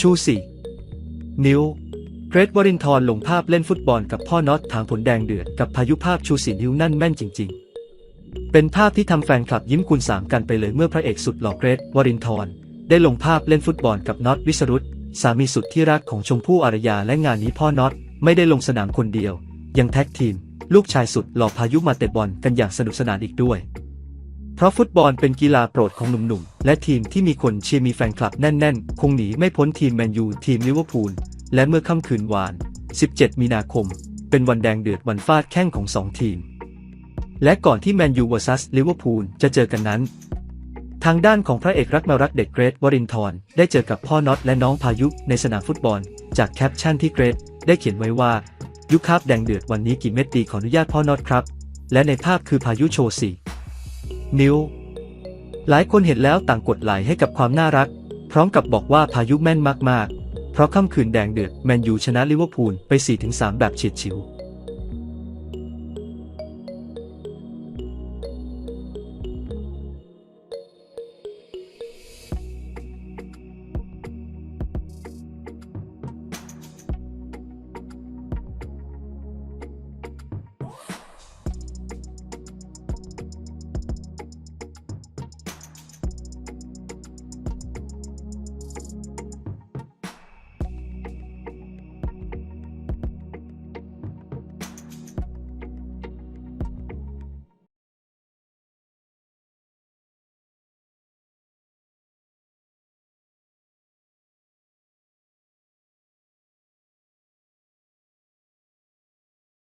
ชูสี่นิ้วเกรทวรินทร์ลงภาพเล่นฟุตบอลกับพ่อน็อตถางผลแดงเดือดกับพายุภาพชูสีนิ้วนั่นแม่นจริง ๆ เป็นภาพที่ทำแฟนคลับยิ้มกุนสามกันไปเลยเมื่อพระเอกสุดหล่อเกรทวรินทร์ได้ลงภาพเล่นฟุตบอลกับน็อตวิสรุตสามีสุดที่รักของชมพู่อารยาและงานนี้พ่อน็อตไม่ได้ลงสนามคนเดียว ยังแท็กทีม ลูกชายสุดหล่อพายุมาเตะบอลกันอย่างสนุกสนานอีกด้วย ราะฟุตบอลเป็นกีฬาโปรดของหนุ่มๆ และทีมที่มีคนเชียร์มีแฟนคลับแน่นๆ คงหนีไม่พ้นทีมแมนยูทีมลิเวอร์พูล และเมื่อค่ำคืนวาน 17 มีนาคม เป็นวันแดงเดือดวันฟาดแข้งของสองทีม และก่อนที่แมนยูวอซัสลิเวอร์พูลจะเจอกันนั้น ทางด้านของพระเอกรักมารักเด็กเกรทวรินทร์ได้เจอกับพ่อน็อตและน้องพายุในสนามฟุตบอล จากแคปชั่นที่เกรทได้เขียนไว้ว่ายุคคาบแดงเดือดวันนี้กี่เม็ดดีขออนุญาตพ่อน็อตครับ และในภาพคือพายุโชว์สี นิ้ว หลายคนเห็นแล้วต่างกดไลค์ให้กับความน่ารัก พร้อมกับบอกว่าพายุแม่นมากๆ เพราะค่ำคืนแดงเดือดแมนยูชนะลิเวอร์พูลไป 4-3 แบบเฉียดฉิว